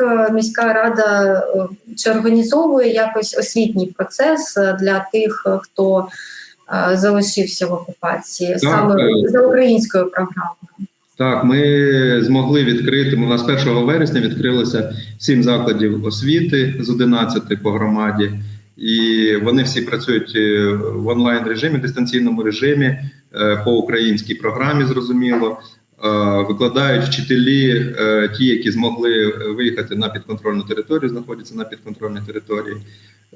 е, міська рада е, чи організовує якось освітній процес е, для тих, хто залишився в окупації, саме е, за українською програмою? Так, ми змогли відкрити. У нас 1 вересня відкрилося 7 закладів освіти з 11 по громаді, і вони всі працюють в онлайн режимі, дистанційному режимі по українській програмі. Зрозуміло. Е, Викладають вчителі, е, ті, які змогли виїхати на підконтрольну територію, знаходяться на підконтрольній території,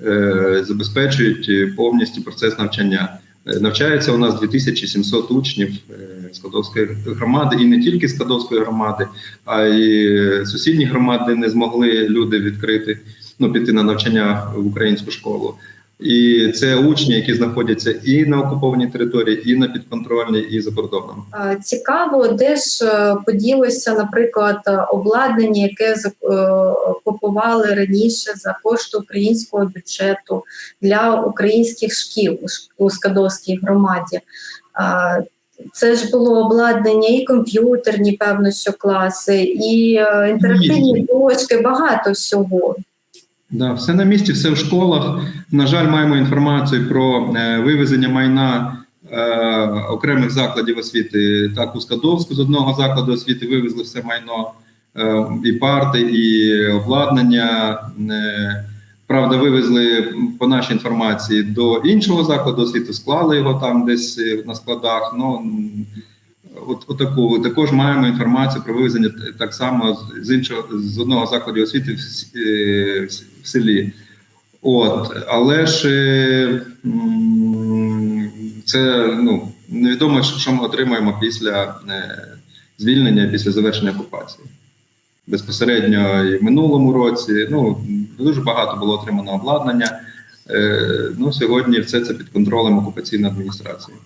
е, забезпечують е, повністю процес навчання. Е, Навчається у нас 2700 учнів е, Скадовської громади, і не тільки Скадовської громади, а й сусідні громади не змогли люди відкрити, ну піти на навчання в українську школу. І це учні, які знаходяться і на окупованій території, і на підконтрольній, і за кордоном. Цікаво, де ж е, поділося, наприклад, обладнання, яке е, купували раніше за кошти українського бюджету для українських шкіл у Скадовській громаді. Це ж було обладнання і комп'ютерні, певно, що класи, і е, інтерактивні дошки, багато всього. Да, все на місці, все в школах. На жаль, маємо інформацію про е, вивезення майна е, окремих закладів освіти. Так, у Скадовську з одного закладу освіти вивезли все майно е, і парти, і обладнання. Е, правда, вивезли по нашій інформації до іншого закладу освіти, склали його там десь е, на складах. Ну, От, от таку також маємо інформацію про вивезення так само з- іншого з одного закладу освіти в, е, в селі. От, але ж е, це ну невідомо, що ми отримаємо після е, звільнення, після завершення окупації. Безпосередньо і в минулому році. Ну дуже багато було отримано обладнання. Ну сьогодні все це під контролем окупаційної адміністрації.